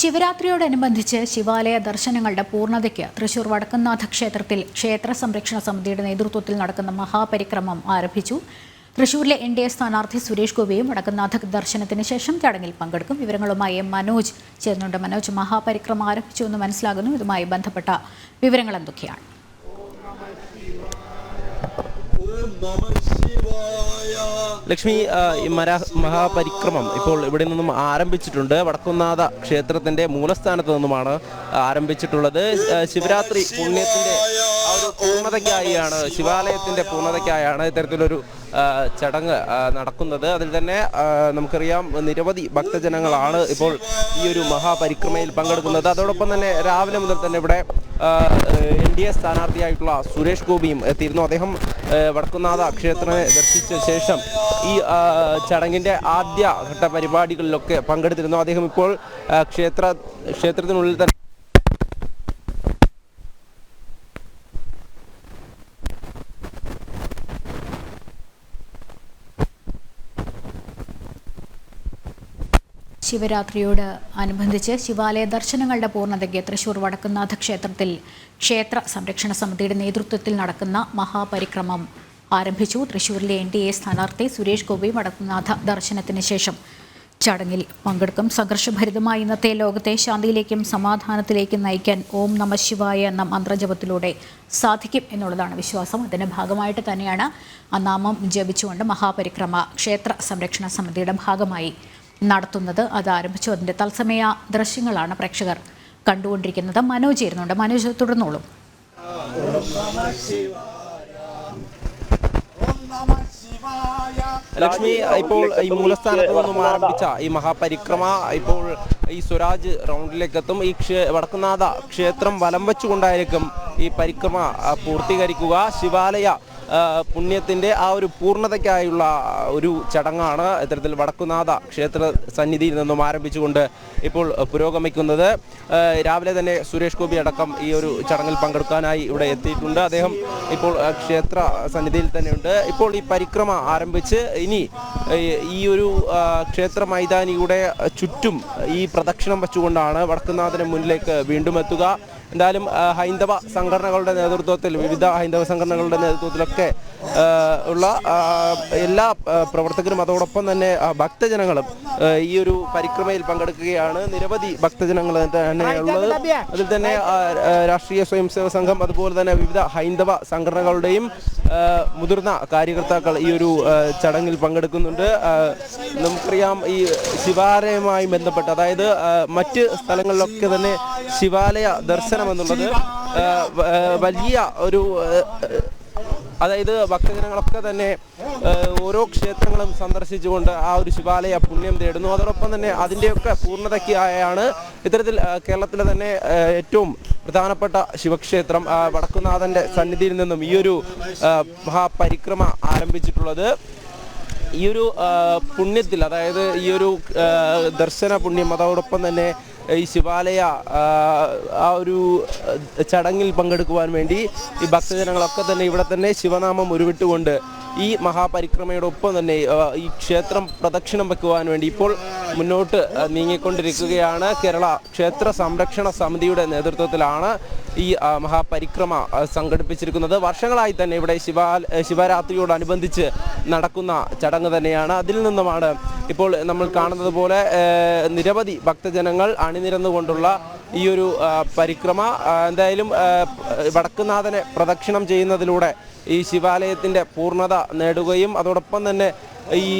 ശിവരാത്രിയോടനുബന്ധിച്ച് ശിവാലയ ദർശനങ്ങളുടെ പൂർണതയ്ക്ക് തൃശൂർ വടക്കുന്നാഥ ക്ഷേത്രത്തിൽ ക്ഷേത്ര സംരക്ഷണ സമിതിയുടെ നേതൃത്വത്തിൽ നടക്കുന്ന മഹാപരിക്രമം ആരംഭിച്ചു. തൃശൂരിലെ എൻ ഡി എ സ്ഥാനാർത്ഥി സുരേഷ് ഗോപിയും വടക്കുംനാഥ ദർശനത്തിന് ശേഷം ചടങ്ങിൽ പങ്കെടുക്കും. വിവരങ്ങളുമായി മനോജ് ചേർന്നുണ്ട് മനോജ് മഹാപരിക്രമം ആരംഭിച്ചു എന്ന് മനസ്സിലാകുന്നു. ഇതുമായി ബന്ധപ്പെട്ട വിവരങ്ങൾ എന്തൊക്കെയാണ്? ലക്ഷ്മി മഹാപരിക്രമം ഇപ്പോൾ ഇവിടെ നിന്നും ആരംഭിച്ചിട്ടുണ്ട്. വടക്കുന്നാഥ ക്ഷേത്രത്തിന്റെ മൂലസ്ഥാനത്ത് നിന്നുമാണ് ആരംഭിച്ചിട്ടുള്ളത്. ശിവരാത്രി പുണ്യത്തിന്റെ പൂർണതയ്ക്കായാണ് ശിവാലയത്തിന്റെ പൂർണതയ്ക്കായാണ് ഇത്തരത്തിലൊരു ചടങ്ങ് നടക്കുന്നത്. അതിൽ തന്നെ നമുക്കറിയാം നിരവധി ഭക്തജനങ്ങളാണ് ഇപ്പോൾ ഈ ഒരു മഹാപരിക്രമയിൽ പങ്കെടുക്കുന്നത്. അതോടൊപ്പം തന്നെ രാവിലെ മുതൽ തന്നെ ഇവിടെ എൻ ഡി എ സ്ഥാനാർത്ഥിയായിട്ടുള്ള സുരേഷ് ഗോപിയും എത്തിയിരുന്നു. അദ്ദേഹം വടക്കുന്നാഥ ക്ഷേത്രത്തെ ദർശിച്ച ശേഷം ഈ ചടങ്ങിന്റെ ആദ്യ ഘട്ട പരിപാടികളിലൊക്കെ പങ്കെടുത്തിരുന്നു. അദ്ദേഹം ഇപ്പോൾ ക്ഷേത്ര ക്ഷേത്രത്തിനുള്ളിൽ തന്നെ ശിവരാത്രിയോട് അനുബന്ധിച്ച് ശിവാലയ ദർശനങ്ങളുടെ പൂർണതയ്ക്ക് തൃശൂർ വടക്കുന്നാഥ ക്ഷേത്രത്തിൽ ക്ഷേത്ര സംരക്ഷണ സമിതിയുടെ നേതൃത്വത്തിൽ നടക്കുന്ന മഹാപരിക്രമം ആരംഭിച്ചു. തൃശൂരിലെ എൻ ഡി എ സ്ഥാനാർത്ഥി സുരേഷ് ഗോപി വടക്കുന്നാഥ ദർശനത്തിന് ശേഷം ചടങ്ങിൽ പങ്കെടുക്കും. സംഘർഷഭരിതമായ ഇന്നത്തെ ലോകത്തെ ശാന്തിയിലേക്കും സമാധാനത്തിലേക്കും നയിക്കാൻ ഓം നമ ശിവായ എന്ന മന്ത്രജപത്തിലൂടെ സാധിക്കും എന്നുള്ളതാണ് വിശ്വാസം. അതിന്റെ ഭാഗമായിട്ട് തന്നെയാണ് ആ ജപിച്ചുകൊണ്ട് മഹാപരിക്രമ ക്ഷേത്ര സംരക്ഷണ സമിതിയുടെ ഭാഗമായി നടത്തുന്നത്. അത് ആരംഭിച്ചു. അതിന്റെ തത്സമയ ദൃശ്യങ്ങളാണ് പ്രേക്ഷകർ കണ്ടുകൊണ്ടിരിക്കുന്നത്. മനോജ് ചേരുന്നുണ്ട്. മനോജ് തുടർന്നോളൂ. ലക്ഷ്മി ഇപ്പോൾ ഈ മൂലസ്ഥാനത്ത് നിന്നും ആരംഭിച്ച ഈ മഹാപരിക്രമ ഇപ്പോൾ ഈ സ്വരാജ് റൗണ്ടിലേക്ക് എത്തും ഈ ക്ഷേ വടക്കുന്നാഥ ക്ഷേത്രം വലം വെച്ചുകൊണ്ടായിരിക്കും ഈ പരിക്രമ പൂർത്തീകരിക്കുക. ശിവാലയ ആ, പുണ്യത്തിന്റെ ആ ഒരു പൂർണതയ്ക്കായുള്ള ഒരു ചടങ്ങാണ് ഇത്തരത്തിൽ വടക്കുനാഥ ക്ഷേത്ര സന്നിധിയിൽ നിന്നും ആരംഭിച്ചുകൊണ്ട് ഇപ്പോൾ പുരോഗമിക്കുന്നത്. രാവിലെ തന്നെ സുരേഷ് ഗോപി അടക്കം ഈ ഒരു ചടങ്ങിൽ പങ്കെടുക്കാനായി ഇവിടെ എത്തിയിട്ടുണ്ട്. അദ്ദേഹം ഇപ്പോൾ ക്ഷേത്ര സന്നിധിയിൽ തന്നെയുണ്ട് ഇപ്പോൾ ഈ പരിക്രമ ആരംഭിച്ച് ഇനി ഈ ഒരു ക്ഷേത്ര മൈതാനിയുടെ ചുറ്റും ഈ പ്രദക്ഷിണം വെച്ചുകൊണ്ടാണ് വടക്കുനാഥന് മുന്നിലേക്ക് വീണ്ടും എത്തുക. എന്തായാലും ഹൈന്ദവ സംഘടനകളുടെ നേതൃത്വത്തിൽ വിവിധ ഹൈന്ദവ സംഘടനകളുടെ നേതൃത്വത്തിലൊക്കെ ഉള്ള എല്ലാ പ്രവർത്തകരും അതോടൊപ്പം തന്നെ ഭക്തജനങ്ങളും ഈ ഒരു പരിക്രമയിൽ പങ്കെടുക്കുകയാണ്. നിരവധി ഭക്തജനങ്ങൾ തന്നെയുള്ളത് അതിൽ തന്നെ രാഷ്ട്രീയ സ്വയംസേവക സംഘം അതുപോലെ തന്നെ വിവിധ ഹൈന്ദവ സംഘടനകളുടെയും മുതിർന്ന കാര്യകർത്താക്കൾ ഈ ഒരു ചടങ്ങിൽ പങ്കെടുക്കുന്നുണ്ട്. നമുക്കറിയാം ഈ ശിവാലയവുമായി ബന്ധപ്പെട്ട് അതായത് മറ്റ് സ്ഥലങ്ങളിലൊക്കെ തന്നെ ശിവാലയ ദർശനം എന്നുള്ളത് വലിയ ഒരു അതായത് ഭക്തജനങ്ങളൊക്കെ തന്നെ ഓരോ ക്ഷേത്രങ്ങളും സന്ദർശിച്ചുകൊണ്ട് ആ ഒരു ശിവാലയ പുണ്യം തേടുന്നു. അതോടൊപ്പം തന്നെ അതിന്റെയൊക്കെ പൂർണതയ്ക്കായാണ് ഇത്തരത്തിൽ കേരളത്തിലെ തന്നെ ഏറ്റവും പ്രധാനപ്പെട്ട ശിവക്ഷേത്രം വടക്കുനാഥന്റെ സന്നിധിയിൽ നിന്നും ഈ ഒരു മഹാപരിക്രമ ആരംഭിച്ചിട്ടുള്ളത്. ഈ ഒരു പുണ്യത്തിൽ അതായത് ഈ ഒരു ദർശന പുണ്യം അതോടൊപ്പം തന്നെ ഈ ശിവാലയ ആ ഒരു ചടങ്ങിൽ പങ്കെടുക്കുവാൻ വേണ്ടി ഈ ഭക്തജനങ്ങളൊക്കെ തന്നെ ഇവിടെ തന്നെ ശിവനാമം ഉരുവിട്ടുകൊണ്ട് ഈ മഹാപരിക്രമയോടൊപ്പം തന്നെ ഈ ക്ഷേത്രം പ്രദക്ഷിണം വെക്കുവാൻ വേണ്ടി ഇപ്പോൾ മുന്നോട്ട് നീങ്ങിക്കൊണ്ടിരിക്കുകയാണ്. കേരള ക്ഷേത്ര സംരക്ഷണ സമിതിയുടെ നേതൃത്വത്തിലാണ് ഈ മഹാപരിക്രമ സംഘടിപ്പിച്ചിരിക്കുന്നത്. വർഷങ്ങളായി തന്നെ ഇവിടെ ശിവാ ശിവരാത്രിയോടനുബന്ധിച്ച് നടക്കുന്ന ചടങ്ങ് തന്നെയാണ്. അതിൽ നിന്നുമാണ് ഇപ്പോൾ നമ്മൾ കാണുന്നത് പോലെ നിരവധി ഭക്തജനങ്ങൾ അണിനിരന്നുകൊണ്ടുള്ള ഈ ഒരു പരിക്രമ. എന്തായാലും വടക്കുനാഥനെ പ്രദക്ഷിണം ചെയ്യുന്നതിലൂടെ ഈ ശിവാലയത്തിന്റെ പൂർണത നേടുകയും അതോടൊപ്പം തന്നെ ഈ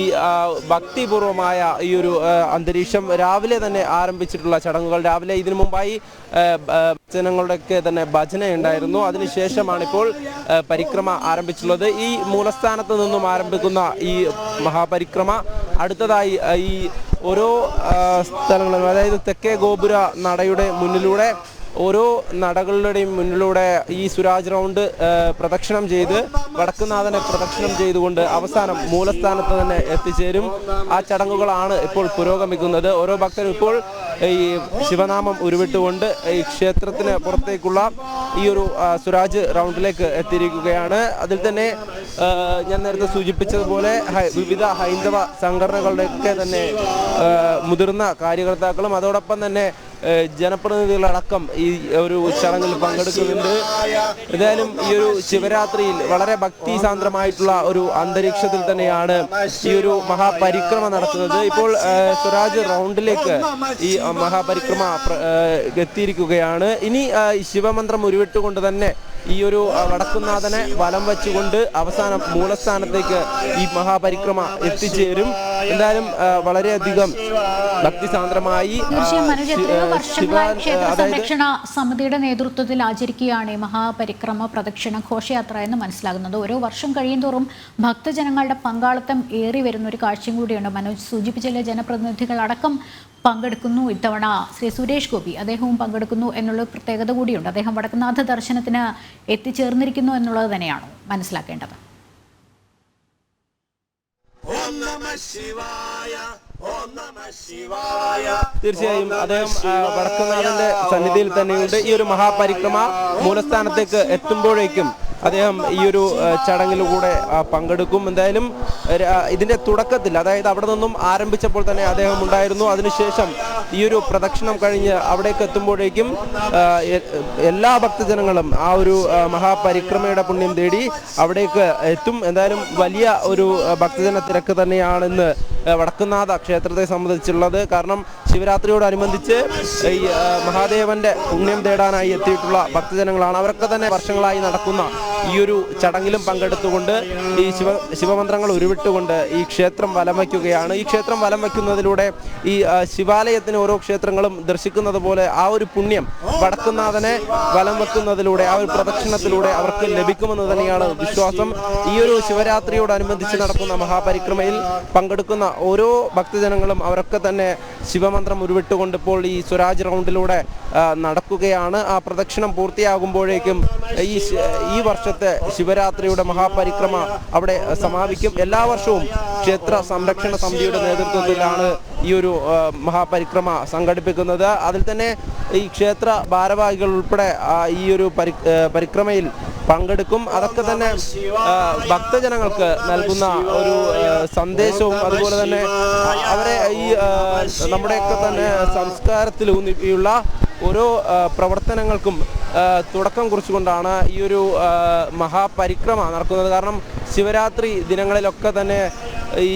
ഭക്തിപൂർവമായ ഈ ഒരു അന്തരീക്ഷം രാവിലെ തന്നെ ആരംഭിച്ചിട്ടുള്ള ചടങ്ങുകൾ. രാവിലെ ഇതിനു മുമ്പായി ജനങ്ങളുടെയൊക്കെ തന്നെ ഭജന ഉണ്ടായിരുന്നു അതിനുശേഷമാണ് ഇപ്പോൾ ആ, പരിക്രമ ആരംഭിച്ചുള്ളത് ഈ മൂലസ്ഥാനത്ത് നിന്നും ആരംഭിക്കുന്ന ഈ മഹാപരിക്രമ അടുത്തതായി ഈ ഓരോ സ്ഥലങ്ങളിലും സ്ഥലങ്ങളും അതായത് തെക്കേ ഗോപുര നടയുടെ മുന്നിലൂടെ ഓരോ നടകളുടെയും മുന്നിലൂടെ ഈ സുരാജ് റൗണ്ട് പ്രദക്ഷിണം ചെയ്ത് വടക്കുനാഥനെ പ്രദക്ഷിണം ചെയ്തുകൊണ്ട് അവസാനം മൂലസ്ഥാനത്ത് തന്നെ എത്തിച്ചേരും. ആ ചടങ്ങുകളാണ് ഇപ്പോൾ പുരോഗമിക്കുന്നത്. ഓരോ ഭക്തരും ഇപ്പോൾ ഈ ശിവനാമം ഉരുവിട്ടുകൊണ്ട് ഈ ക്ഷേത്രത്തിന് പുറത്തേക്കുള്ള ഈ ഒരു സുരാജ് റൗണ്ടിലേക്ക് എത്തിയിരിക്കുകയാണ്. അതിൽ തന്നെ ഞാൻ നേരത്തെ സൂചിപ്പിച്ചതുപോലെ വിവിധ ഹൈന്ദവ സംഘടനകളുടെയൊക്കെ തന്നെ മുതിർന്ന കാര്യകർത്താക്കളും അതോടൊപ്പം തന്നെ ജനപ്രതിനിധികളടക്കം ഈ ഒരു ചടങ്ങിൽ പങ്കെടുക്കുന്നുണ്ട്. എന്തായാലും ഈ ഒരു ശിവരാത്രിയിൽ വളരെ ഭക്തിസാന്ദ്രമായിട്ടുള്ള ഒരു അന്തരീക്ഷത്തിൽ തന്നെയാണ് ഈ ഒരു മഹാപരിക്രമ നടത്തുന്നത് ഇപ്പോൾ സ്വരാജ് റൗണ്ടിലേക്ക് ഈ മഹാപരിക്രമ എത്തിയിരിക്കുകയാണ്. ഇനി ശിവമന്ത്രം ഉരുവിട്ടുകൊണ്ട് തന്നെ ഈ ഒരു വടക്കുന്നാഥനെ വലം വെച്ചുകൊണ്ട് അവസാനം മൂലസ്ഥാനത്തേക്ക് ഈ മഹാപരിക്രമ എത്തിച്ചേരും. എന്തായാലും വളരെയധികം ഭക്തിസാന്ദ്രമായി സംരക്ഷണ സമിതിയുടെ നേതൃത്വത്തിൽ ആചരിക്കുകയാണ് ഈ മഹാപരിക്രമ പ്രദക്ഷിണ ഘോഷയാത്ര എന്ന് മനസ്സിലാകുന്നത്. ഓരോ വർഷം കഴിയുന്തോറും ഭക്തജനങ്ങളുടെ പങ്കാളിത്തം ഏറി വരുന്ന ഒരു കാഴ്ചയും കൂടിയുണ്ട്. മനോജ് സൂചിപ്പിച്ചില്ല ജനപ്രതിനിധികൾ അടക്കം പങ്കെടുക്കുന്നു ഇത്തവണ. ശ്രീ സുരേഷ് ഗോപി അദ്ദേഹവും പങ്കെടുക്കുന്നു എന്നുള്ള പ്രത്യേകത കൂടിയുണ്ട്. അദ്ദേഹം വടക്കുന്നാഥ ദർശനത്തിന് എത്തിച്ചേർന്നിരിക്കുന്നു എന്നുള്ളത് തന്നെയാണോ മനസ്സിലാക്കേണ്ടത്. തീർച്ചയായും അദ്ദേഹം വടക്കുനാഥന്റെ സന്നിധിയിൽ തന്നെയുണ്ട്. ഈ ഒരു മഹാപരിക്രമ മൂലസ്ഥാനത്തേക്ക് എത്തുമ്പോഴേക്കും അദ്ദേഹം ഈ ഒരു ചടങ്ങിലൂടെ പങ്കെടുക്കും. എന്തായാലും ഇതിന്റെ തുടക്കത്തിൽ അതായത് അവിടെ നിന്നും ആരംഭിച്ചപ്പോൾ തന്നെ അദ്ദേഹം ഉണ്ടായിരുന്നു. അതിനുശേഷം ഈ ഒരു പ്രദക്ഷിണം കഴിഞ്ഞ് അവിടേക്ക് എത്തുമ്പോഴേക്കും എല്ലാ ഭക്തജനങ്ങളും ആ ഒരു മഹാപരിക്രമയുടെ പുണ്യം തേടി അവിടേക്ക് എത്തും. എന്തായാലും വലിയ ഒരു ഭക്തജന തിരക്ക് തന്നെയാണെന്ന് വടക്കുന്നാഥ ക്ഷേത്രത്തെ സംബന്ധിച്ചുള്ളത്. കാരണം ശിവരാത്രിയോടനുബന്ധിച്ച് ഈ മഹാദേവന്റെ പുണ്യം തേടാനായി എത്തിയിട്ടുള്ള ഭക്തജനങ്ങളാണ്. അവരൊക്കെ തന്നെ വർഷങ്ങളായി നടക്കുന്ന ഈ ഒരു ചടങ്ങിലും പങ്കെടുത്തുകൊണ്ട് ഈ ശിവ ശിവമന്ത്രങ്ങൾ ഉരുവിട്ടുകൊണ്ട് ഈ ക്ഷേത്രം വലം വയ്ക്കുകയാണ്. ഈ ക്ഷേത്രം വലം വയ്ക്കുന്നതിലൂടെ ഈ ശിവാലയത്തിന് ഓരോ ക്ഷേത്രങ്ങളും ദർശിക്കുന്നത് പോലെ ആ ഒരു പുണ്യം വടക്കുന്നാഥനെ വലം വെക്കുന്നതിലൂടെ ആ ഒരു പ്രദക്ഷിണത്തിലൂടെ അവർക്ക് ലഭിക്കുമെന്ന് തന്നെയാണ് വിശ്വാസം. ഈ ഒരു ശിവരാത്രിയോടനുബന്ധിച്ച് നടക്കുന്ന മഹാപരിക്രമയിൽ പങ്കെടുക്കുന്ന ഓരോ ഭക്തജനങ്ങളും അവരൊക്കെ തന്നെ ശിവമന്ത്രം ഉരുവിട്ടുകൊണ്ട് ഇപ്പോൾ ഈ സ്വരാജ് റൗണ്ടിലൂടെ നടക്കുകയാണ്. ആ പ്രദക്ഷിണം പൂർത്തിയാകുമ്പോഴേക്കും ഈ ഈ വർഷത്തെ ശിവരാത്രിയുടെ മഹാപരിക്രമ അവിടെ സമാപിക്കും. എല്ലാ വർഷവും ക്ഷേത്ര സംരക്ഷണ സമിതിയുടെ നേതൃത്വത്തിലാണ് ഈ ഒരു മഹാപരിക്രമ സംഘടിപ്പിക്കുന്നത്. അതിൽ തന്നെ ഈ ക്ഷേത്ര ഭാരവാഹികൾ ഉൾപ്പെടെ ഈ ഒരു പരി പരിക്രമയിൽ പങ്കെടുക്കും. അതൊക്കെ തന്നെ ഭക്തജനങ്ങൾക്ക് നൽകുന്ന ഒരു സന്ദേശവും അതുപോലെ തന്നെ അവരെ ഈ നമ്മുടെയൊക്കെ തന്നെ സംസ്കാരത്തിൽ ഓരോ പ്രവർത്തനങ്ങൾക്കും തുടക്കം കുറിച്ചുകൊണ്ടാണ് ഈ ഒരു മഹാപരിക്രമ നടക്കുന്നത്. കാരണം ശിവരാത്രി ദിനങ്ങളിലൊക്കെ തന്നെ ഈ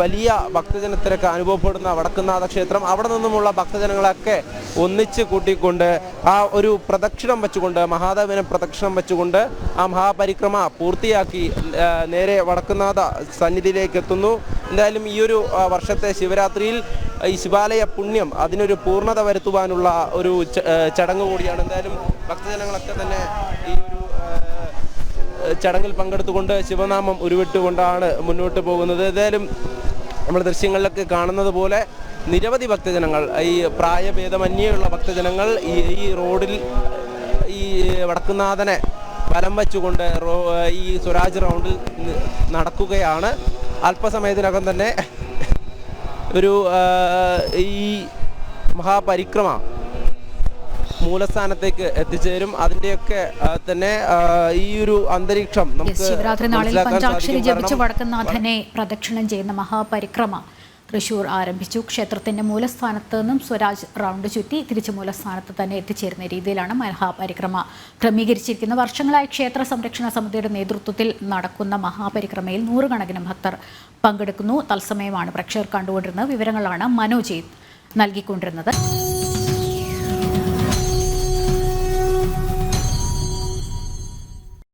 വലിയ ഭക്തജനത്തിരക്ക് അനുഭവപ്പെടുന്ന വടക്കുന്നാഥ ക്ഷേത്രം. അവിടെ നിന്നുമുള്ള ഭക്തജനങ്ങളൊക്കെ ഒന്നിച്ച് കൂട്ടിക്കൊണ്ട് ആ ഒരു പ്രദക്ഷിണം വെച്ചുകൊണ്ട് മഹാദേവനെ പ്രദക്ഷിണം വെച്ചുകൊണ്ട് ആ മഹാപരിക്രമ പൂർത്തിയാക്കി നേരെ വടക്കുന്നാഥ സന്നിധിയിലേക്ക് എത്തുന്നു. എന്തായാലും ഈ ഒരു വർഷത്തെ ശിവരാത്രിയിൽ ഈ ശിവാലയ പുണ്യം അതിനൊരു പൂർണത വരുത്തുവാനുള്ള ഒരു ചടങ്ങ് കൂടിയാണ്. എന്തായാലും ഭക്തജനങ്ങളൊക്കെ തന്നെ ഈ ഒരു ചടങ്ങിൽ പങ്കെടുത്തുകൊണ്ട് ശിവനാമം ഉരുവിട്ടുകൊണ്ടാണ് മുന്നോട്ട് പോകുന്നത്. ഏതായാലും നമ്മൾ ദൃശ്യങ്ങളിലൊക്കെ കാണുന്നത് പോലെ നിരവധി ഭക്തജനങ്ങൾ ഈ പ്രായഭേദമന്യേയുള്ള ഭക്തജനങ്ങൾ ഈ ഈ റോഡിൽ ഈ വടക്കുനാഥനെ വലം വെച്ചുകൊണ്ട് ഈ സ്വരാജ് റൗണ്ടിൽ നടക്കുകയാണ്. അല്പസമയത്തിനകം തന്നെ ഒരു ഈ മഹാപരിക്രമ മൂലസ്ഥാനത്തേക്ക് എത്തിച്ചേരും. അതിന്റെയൊക്കെ തന്നെ ഈ ഒരു അന്തരീക്ഷം നമുക്ക് പഞ്ചാക്ഷരി. ജപിച്ച് കാരണം വടക്കുന്നാഥനെ പ്രദക്ഷിണം ചെയ്യുന്ന മഹാപരിക്രമ തൃശൂർ ആരംഭിച്ചു. ക്ഷേത്രത്തിന്റെ മൂലസ്ഥാനത്ത് നിന്നും സ്വരാജ് റൗണ്ട് ചുറ്റി തിരിച്ചു മൂലസ്ഥാനത്ത് തന്നെ എത്തിച്ചേരുന്ന രീതിയിലാണ് മഹാപരിക്രമ ക്രമീകരിച്ചിരിക്കുന്ന വർഷങ്ങളായി ക്ഷേത്ര സംരക്ഷണ സമിതിയുടെ നേതൃത്വത്തിൽ നടക്കുന്ന മഹാപരിക്രമയിൽ നൂറുകണക്കിന് ഭക്തർ പങ്കെടുക്കുന്നു. തത്സമയമാണ് പ്രേക്ഷകർ കണ്ടുകൊണ്ടിരുന്നത്. വിവരങ്ങളാണ് മനോജ് നൽകിക്കൊണ്ടിരുന്നത്.